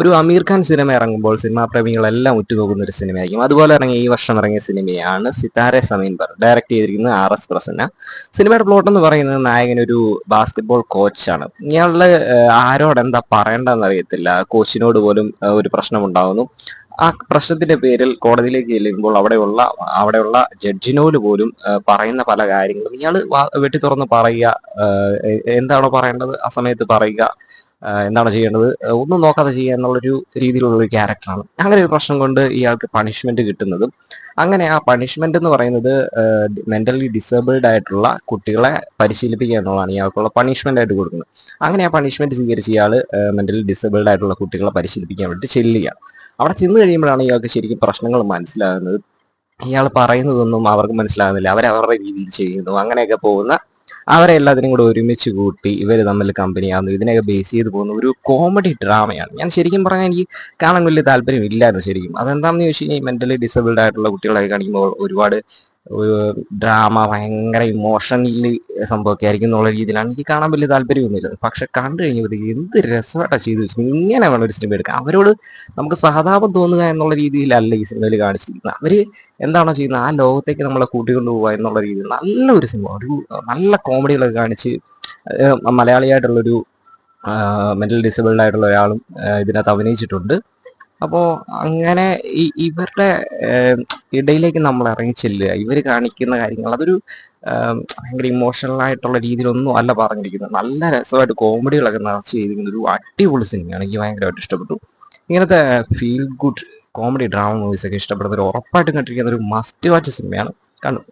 ഒരു അമീർ ഖാൻ സിനിമ ഇറങ്ങുമ്പോൾ സിനിമാ പ്രേമികളെല്ലാം ഉറ്റുനോക്കുന്ന ഒരു സിനിമയായിരിക്കും. അതുപോലെ ഇറങ്ങിയ ഈ വർഷം ഇറങ്ങിയ സിനിമയാണ് സിതാരെ സമീൻ ബർ ഡയറക്ട് ചെയ്തിരിക്കുന്നത് ആർ എസ് പ്രസന്ന. സിനിമയുടെ പ്ലോട്ട് എന്ന് പറയുന്നത് നായകൻ ഒരു ബാസ്കറ്റ്ബോൾ കോച്ചാണ് ഇയാളുടെ ആരോട് എന്താ പറയേണ്ടതെന്ന് അറിയത്തില്ല. കോച്ചിനോട് പോലും ഒരു പ്രശ്നം ഉണ്ടാകുന്നു ആ പ്രശ്നത്തിന്റെ പേരിൽ കോടതിയിലേക്ക് ചെല്ലുമ്പോൾ അവിടെയുള്ള അവിടെയുള്ള ജഡ്ജിനോട് പോലും പറയുന്ന പല കാര്യങ്ങളും. ഇയാൾ വെട്ടി തുറന്ന് പറയുക എന്താണോ പറയേണ്ടത് ആ സമയത്ത് പറയുക. എന്താണ് ചെയ്യേണ്ടത്? ഒന്നും നോക്കാതെ ചെയ്യുക എന്നുള്ളൊരു രീതിയിലുള്ള ഒരു ക്യാരക്ടറാണ് അങ്ങനെ ഒരു പ്രശ്നം കൊണ്ട് ഇയാൾക്ക് പണിഷ്മെന്റ് കിട്ടുന്നതും അങ്ങനെ ആ പണിഷ്മെന്റ് എന്ന് പറയുന്നത് മെന്റലി ഡിസേബിൾഡ് ആയിട്ടുള്ള കുട്ടികളെ പരിശീലിപ്പിക്കുക എന്നുള്ളതാണ് ഇയാൾക്കുള്ള പണിഷ്മെന്റ് ആയിട്ട് കൊടുക്കുന്നത്. അങ്ങനെ ആ പണിഷ്മെന്റ് സ്വീകരിച്ച് ഇയാൾ മെന്റലി ഡിസേബിൾഡ് ആയിട്ടുള്ള കുട്ടികളെ പരിശീലിപ്പിക്കാൻ വേണ്ടി ചെല്ലുക. അവിടെ ചെന്ന് കഴിയുമ്പോഴാണ് ഇയാൾക്ക് ശരിക്കും പ്രശ്നങ്ങൾ മനസ്സിലാകുന്നത്. ഇയാൾ പറയുന്നതൊന്നും അവർക്ക് മനസ്സിലാകുന്നില്ല. അവരവരുടെ രീതിയിൽ ചെയ്യുന്നു. അങ്ങനെയൊക്കെ പോകുന്ന അവരെ എല്ലാത്തിനും കൂടെ ഒരുമിച്ച് കൂട്ടി ഇവർ തമ്മിൽ കമ്പനിയാകുന്നു ഇതിനൊക്കെ ബേസ് ചെയ്ത് പോകുന്ന ഒരു കോമഡി ഡ്രാമയാണ് ഞാൻ ശരിക്കും പറഞ്ഞാൽ എനിക്ക് കാണാൻ വലിയ താല്പര്യം ഇല്ലായിരുന്നു ശരിക്കും. അതെന്താണെന്ന് ചോദിച്ചു കഴിഞ്ഞാൽ മെന്റലി ഡിസബിൾഡ് ആയിട്ടുള്ള കുട്ടികളെ കാണിക്കുമ്പോൾ ഒരുപാട് ഡ്രാമ ഭയങ്കര ഇമോഷണലി സംഭവമൊക്കെ ആയിരിക്കും എന്നുള്ള രീതിയിലാണ് എനിക്ക് കാണാൻ വലിയ താല്പര്യമൊന്നുമില്ല. പക്ഷെ കണ്ടു കഴിഞ്ഞപ്പോഴത്തേക്ക് എന്ത് രസമായിട്ടാണ് ചെയ്തു വെച്ചിരിക്കുന്നത്. ഇങ്ങനെ വേണം ഒരു സിനിമ എടുക്കുക അവരോട് നമുക്ക് സഹതാപം തോന്നുക എന്നുള്ള രീതിയിലല്ല ഈ സിനിമയിൽ കാണിച്ചിരിക്കുന്നത്. അവർ എന്താണോ ചെയ്യുന്നത്? ആ ലോകത്തേക്ക് നമ്മളെ കൂട്ടിക്കൊണ്ടു പോവുക എന്നുള്ള രീതിയിൽ നല്ല ഒരു സിനിമ ഒരു നല്ല കോമഡികളൊക്കെ കാണിച്ച് മലയാളിയായിട്ടുള്ളൊരു മെന്റൽ ഡിസബിൾഡ് ആയിട്ടുള്ള ഒരാളും ഇതിനകത്ത് അഭിനയിച്ചിട്ടുണ്ട്. അപ്പോൾ അങ്ങനെ ഇവരുടെ ഇടയിലേക്ക് നമ്മൾ ഇറങ്ങി ചെല്ലുക ഇവർ കാണിക്കുന്ന കാര്യങ്ങൾ. അതൊരു ഭയങ്കര ഇമോഷണൽ ആയിട്ടുള്ള രീതിയിലൊന്നും അല്ല പറഞ്ഞിരിക്കുന്നത്. നല്ല രസമായിട്ട് കോമഡികളൊക്കെ നിറച്ച് ചെയ്തിരിക്കുന്ന ഒരു അടിപൊളി സിനിമയാണ് എനിക്ക് ഭയങ്കരമായിട്ട് ഇഷ്ടപ്പെട്ടു. ഇങ്ങനത്തെ feel good comedy drama movies ഒക്കെ ഇഷ്ടപ്പെടുന്നവർ ഉറപ്പായിട്ടും കണ്ടിരിക്കുന്ന ഒരു മസ്റ്റ് വാച്ച് സിനിമയാണ്. കണ്ടു.